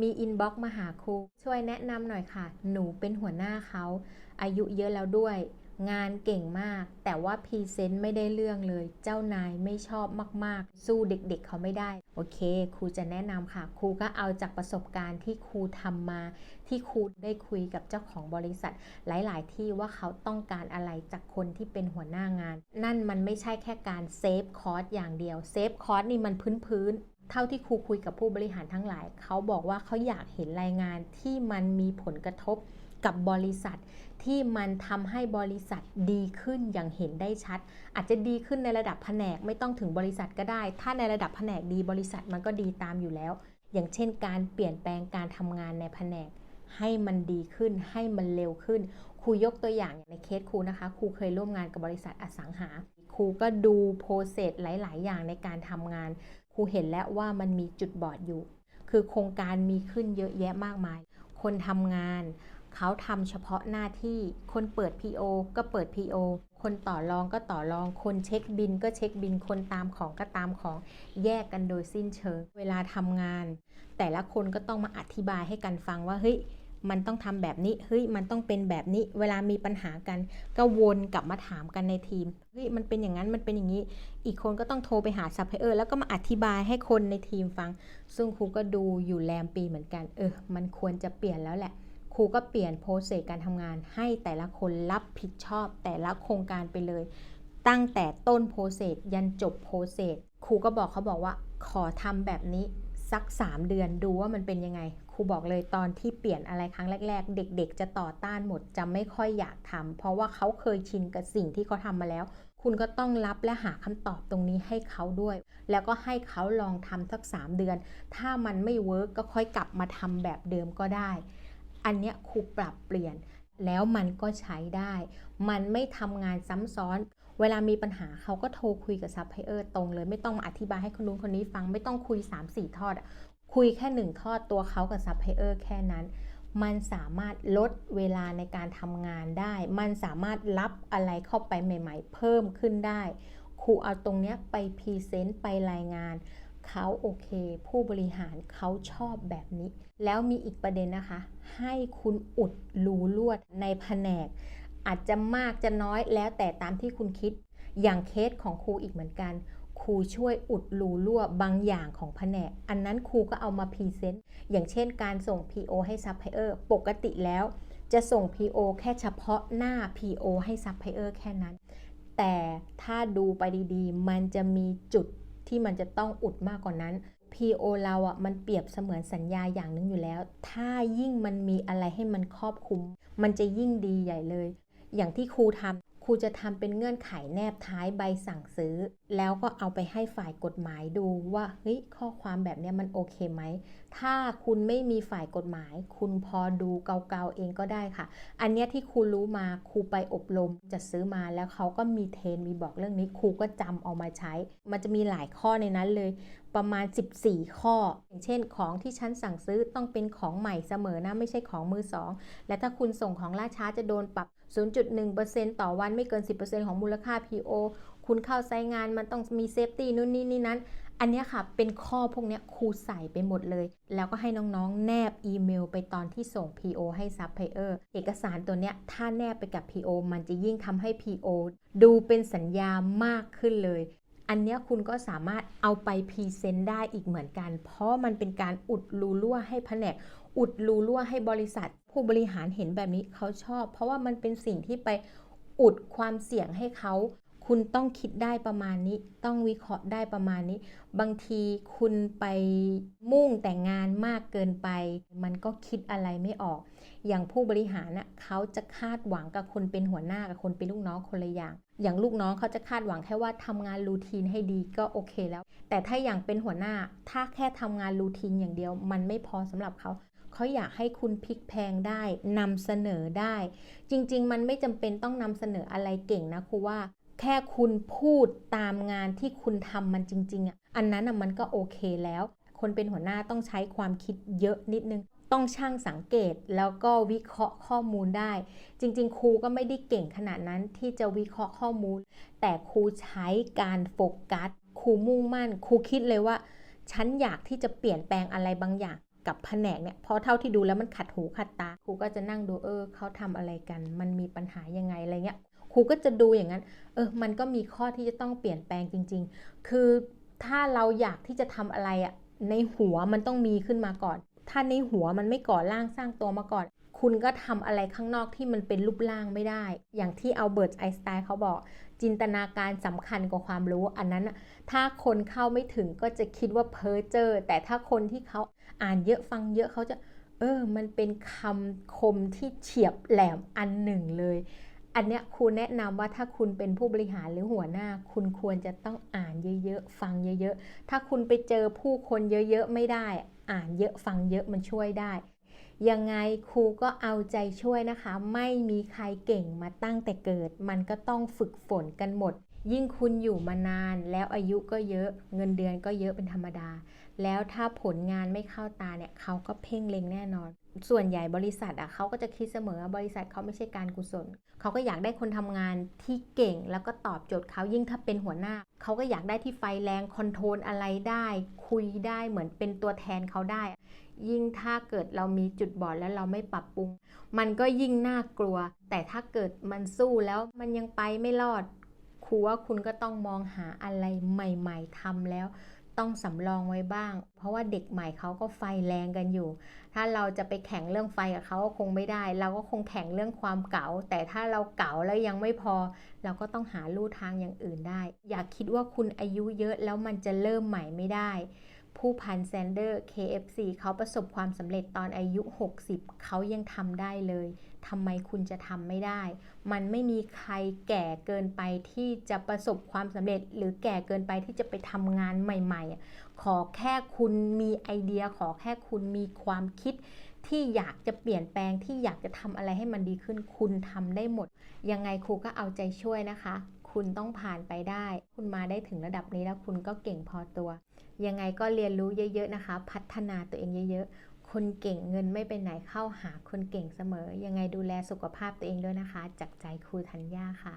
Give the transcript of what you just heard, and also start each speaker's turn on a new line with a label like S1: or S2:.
S1: มีอินบ็อกซ์มาหาครู ช่วยแนะนำหน่อยค่ะ หนูเป็นหัวหน้าเขา อายุเยอะแล้วด้วย งานเก่งมาก แต่ว่าพรีเซนต์ไม่ได้เรื่องเลย เจ้านายไม่ชอบมาก ๆ สู้เด็กๆเขาไม่ได้ โอเค ครูจะแนะนำค่ะ ครูก็เอาจากประสบการณ์ที่ครูทำมา ที่ครูได้คุยกับเจ้าของบริษัท หลายๆ ที่ว่าเขาต้องการอะไรจากคนที่เป็นหัวหน้างาน นั่นมันไม่ใช่แค่การเซฟคอร์สอย่างเดียว เซฟคอร์สนี่มันพื้นๆ เท่าที่ครูคุยกับผู้บริหารทั้งหลาย เขาบอกว่าเขาอยากเห็นรายงานที่มันมีผลกระทบกับบริษัท ที่มันทำให้บริษัทดีขึ้นอย่างเห็นได้ชัด อาจจะดีขึ้นในระดับแผนกไม่ต้องถึงบริษัทก็ได้ ถ้าในระดับแผนกดีบริษัทมันก็ดีตามอยู่แล้ว อย่างเช่น การเปลี่ยนแปลงการทำงานในแผนก ให้มันดีขึ้นให้มันเร็วขึ้นครูยกตัวอย่างในเคสครูนะคะครูเคยร่วมงานกับบริษัทอสังหา รูก็ดูโปรเซสหลาย ๆ อย่างในการทำงาน ครูเห็นแล้วว่ามันมีจุดบอดอยู่ คือโครงการมีขึ้นเยอะแยะมากมาย คนทำงานเขาทำเฉพาะหน้าที่ คนเปิด PO ก็เปิด PO คนต่อรองก็ต่อรอง คนเช็คบินก็เช็คบิน คนตามของก็ตามของ แยกกันโดยสิ้นเชิง เวลาทำงาน แต่ละคนก็ต้องมาอธิบายให้กันฟังว่าเฮ้ย มันต้องทำแบบนี้เฮ้ยมันต้องเป็นแบบนี้ เวลามีปัญหากัน ก็วนกลับมาถามกันในทีมเฮ้ยมันเป็นอย่างนั้นมันเป็นอย่างนี้ อีกคนก็ต้องโทรไปหาซัพพลายเออร์แล้วก็มาอธิบายให้คนในทีมฟัง ซึ่งครูก็ดูอยู่แรมปีเหมือนกัน เออ มันควรจะเปลี่ยนแล้วแหละครูก็เปลี่ยนโปรเซสการทำงานให้แต่ละคนรับผิดชอบแต่ละโครงการไปเลย ตั้งแต่ต้นโปรเซสยันจบโปรเซสครูก็บอกเขาบอกว่าขอทำแบบนี้ สัก 3 เดือนดูว่ามันเป็นยังไง ครูบอกเลยตอนที่เปลี่ยนอะไรครั้งแรก ๆ เด็ก ๆ จะต่อต้านหมดจะไม่ค่อยอยากทำเพราะว่าเขาเคยชินกับสิ่งที่เขาทำมาแล้ว คุณก็ต้องรับและหาคำตอบตรงนี้ให้เขาด้วย แล้วก็ให้เขาลองทำสัก 3 เดือน ถ้ามันไม่เวิร์กก็ค่อยกลับมาทำแบบเดิมก็ได้ อันเนี้ยครูปรับเปลี่ยนแล้วมันก็ใช้ได้ มันไม่ทำงานซ้ำซ้อน เวลามีปัญหาเขาก็โทรคุยกับซัพพลายเออร์ตรงเลย ไม่ต้องมาอธิบายให้คนนู้นคนนี้ฟังไม่ต้องคุย 3-4 ทอด คุยแค่ 1 ทอดตัวเขากับซัพพลายเออร์แค่นั้น มันสามารถลดเวลาในการทำงานได้ มันสามารถรับอะไรเข้าไปใหม่ ๆ เพิ่มขึ้นได้ครูเอาตรงเนี้ยไปพรีเซนต์ไปรายงานเขาโอเค ผู้บริหารเขาชอบแบบนี้ แล้วมีอีกประเด็นนะคะ ให้คุณอุดรูลวดในแผนก อาจจะมากจะน้อยแล้วแต่ตามที่คุณคิด อย่างเคสของครูอีกเหมือนกัน ครูช่วยอุดรูรั่วบางอย่างของแผนก อันนั้นครูก็เอามาพรีเซนต์อย่างเช่นการส่ง PO ให้ซัพพลายเออร์ปกติแล้ว จะส่ง PO แค่เฉพาะหน้า PO ให้ซัพพลายเออร์แค่นั้น แต่ถ้าดูไปดีๆ มันจะมีจุดที่มันจะต้องอุดมากกว่านั้น PO เราอะมันเปรียบเสมือนสัญญาอย่างหนึ่งอยู่แล้ว ถ้ายิ่งมันมีอะไรให้มันครอบคลุม มันจะยิ่งดีใหญ่เลย อย่างที่ครูทำครูจะทำเป็นเงื่อนไขแนบท้ายใบสั่งซื้อ แล้วก็เอาไปให้ฝ่ายกฎหมายดูว่าเฮ้ยข้อความแบบนี้มันโอเคไหม ถ้าคุณไม่มีฝ่ายกฎหมาย คุณพอดูเกาๆเองก็ได้ค่ะ อันเนี้ยที่ครูรู้มาครูไปอบรมจะซื้อมาแล้วเขาก็มีเทรนมีบอกเรื่องนี้ครูก็จำเอามาใช้ มันจะมีหลายข้อในนั้นเลยประมาณ 14 ข้อ อย่างเช่น ของที่ฉันสั่งซื้อต้องเป็นของใหม่เสมอนะ ไม่ใช่ของมือสอง และถ้าคุณส่งของล่าช้าจะโดนปรับ 0.1%ต่อวันไม่เกิน 10%ของมูลค่า PO คุณเข้าไซงานมันต้องมีเซฟตี้นู่นนี่นี่นั้น อันนี้ค่ะเป็นข้อพวกนี้ครูใส่ไปหมดเลย แล้วก็ให้น้องๆ แนบอีเมลไปตอนที่ส่ง PO ให้ซัพพลายเออร์เอกสารตัวเนี้ยถ้าแนบไปกับ PO มันจะยิ่งทำให้ PO ดูเป็นสัญญามากขึ้นเลยอันนี้คุณก็สามารถเอาไปพรีเซนต์ได้อีกเหมือนกัน เพราะมันเป็นการอุดรูรั่วให้แผนก อุดรูรั่วให้บริษัท ผู้บริหารเห็นแบบนี้เขาชอบ เพราะว่ามันเป็นสิ่งที่ไปอุดความเสี่ยงให้เขา คุณต้องคิดได้ประมาณนี้ ต้องวิเคราะห์ได้ประมาณนี้ บางทีคุณไปมุ่งแต่งงานมากเกินไป มันก็คิดอะไรไม่ออก อย่างผู้บริหารน่ะเขาจะคาดหวังกับคนเป็นหัวหน้ากับคนเป็นลูกน้องคนละอย่าง อย่างลูกน้องเขาจะคาดหวังแค่ว่าทำงานรูทีนให้ดีก็โอเคแล้ว แต่ถ้าอย่างเป็นหัวหน้า ถ้าแค่ทำงานรูทีนอย่างเดียว มันไม่พอสำหรับเขา เขาอยากให้คุณพลิกแพงได้นำเสนอได้ จริง ๆ มันไม่จำเป็นต้องนำเสนออะไรเก่งนะครูว่า แค่คุณพูดตามงานที่คุณทำมันจริง ๆอะอันนั้นอะมันก็โอเคแล้ว คนเป็นหัวหน้าต้องใช้ความคิดเยอะนิดนึงต้องช่างสังเกตแล้วก็วิเคราะห์ข้อมูลได้ จริง ๆ ครูก็ไม่ได้เก่งขนาดนั้นที่จะวิเคราะห์ข้อมูล แต่ครูใช้การโฟกัสครูมุ่งมั่นครูคิดเลยว่า ฉันอยากที่จะเปลี่ยนแปลงอะไรบางอย่าง กับแผนกเนี่ยพอเท่าที่ดูแล้วมันขัดหูขัดตา ครูก็จะนั่งดูเออเขาทำอะไรกัน มันมีปัญหายังไงอะไรเงี้ยครูก็จะดูอย่างนั้นเออมันก็มีข้อที่จะต้องเปลี่ยนแปลงจริง ๆ คือถ้าเราอยากที่จะทำอะไรอะในหัวมันต้องมีขึ้นมาก่อน ถ้าในหัวมันไม่ก่อร่างสร้างตัวมาก่อน คุณก็ทำอะไรข้างนอกที่มันเป็นรูปร่างไม่ได้ อย่างที่อัลเบิร์ตไอน์สไตน์เขาบอก จินตนาการสำคัญกว่าความรู้ อันนั้น ถ้าคนเข้าไม่ถึงก็จะคิดว่าเพ้อเจอแต่ถ้าคนที่เขาอ่านเยอะฟังเยอะเขาจะ เออ มันเป็นคำคมที่เฉียบแหลมอันหนึ่งเลย อันเนี้ยครูแนะนำว่าถ้าคุณเป็นผู้บริหารหรือหัวหน้า คุณควรจะต้องอ่านเยอะๆ ฟังเยอะๆ ถ้าคุณไปเจอผู้คนเยอะๆ ไม่ได้ อ่านเยอะฟังเยอะมันช่วยได้ ยังไงครูก็เอาใจช่วยนะคะ ไม่มีใครเก่งมาตั้งแต่เกิด มันก็ต้องฝึกฝนกันหมด ยิ่งคุณอยู่มานานแล้วอายุก็เยอะ เงินเดือนก็เยอะเป็นธรรมดา แล้วถ้าผลงานไม่เข้าตาเนี่ยเขาก็เพ่งเล็งแน่นอน ส่วนใหญ่บริษัทอะเขาก็จะคิดเสมอว่าบริษัทเขาไม่ใช่การกุศล เขาก็อยากได้คนทำงานที่เก่งแล้วก็ตอบโจทย์เขายิ่งถ้าเป็นหัวหน้า เขาก็อยากได้ที่ไฟแรงคอนโทรลอะไรได้ คุยได้เหมือนเป็นตัวแทนเขาได้ ยิ่งถ้าเกิดเรามีจุดบอดแล้วเราไม่ปรับปรุง มันก็ยิ่งน่ากลัว แต่ถ้าเกิดมันสู้แล้วมันยังไปไม่รอดครูว่าคุณก็ต้องมองหาอะไรใหม่ ๆทำแล้ว ต้องสำรองไว้บ้าง เพราะว่าเด็กใหม่เขาก็ไฟแรงกันอยู่ ถ้าเราจะไปแข่งเรื่องไฟกับเขาก็คงไม่ได้ เราก็คงแข่งเรื่องความเก๋า แต่ถ้าเราเก๋าแล้วยังไม่พอ เราก็ต้องหาลู่ทางอย่างอื่นได้ อย่าคิดว่าคุณอายุเยอะแล้วมันจะเริ่มใหม่ไม่ได้ ผู้พันแซนเดอร์ KFC เขาประสบความสำเร็จตอนอายุ 60 เขายังทำได้เลย ทำไมคุณจะทำไม่ได้ มันไม่มีใครแก่เกินไปที่จะประสบความสำเร็จ หรือแก่เกินไปที่จะไปทำงานใหม่ๆ ขอแค่คุณมีไอเดีย ขอแค่คุณมีความคิดที่อยากจะเปลี่ยนแปลงที่อยากจะทำอะไรให้มันดีขึ้น คุณทำได้หมด ยังไงครูก็เอาใจช่วยนะคะ คุณต้องผ่านไปได้ คุณมาได้ถึงระดับนี้แล้วคุณก็เก่งพอตัว ยังไงก็เรียนรู้เยอะ ๆ นะคะ พัฒนาตัวเองเยอะ ๆ คนเก่งเงินไม่ไปไหนเข้าหาคนเก่งเสมอ ยังไงดูแลสุขภาพตัวเองด้วยนะคะ จากใจครูธัญญาค่ะ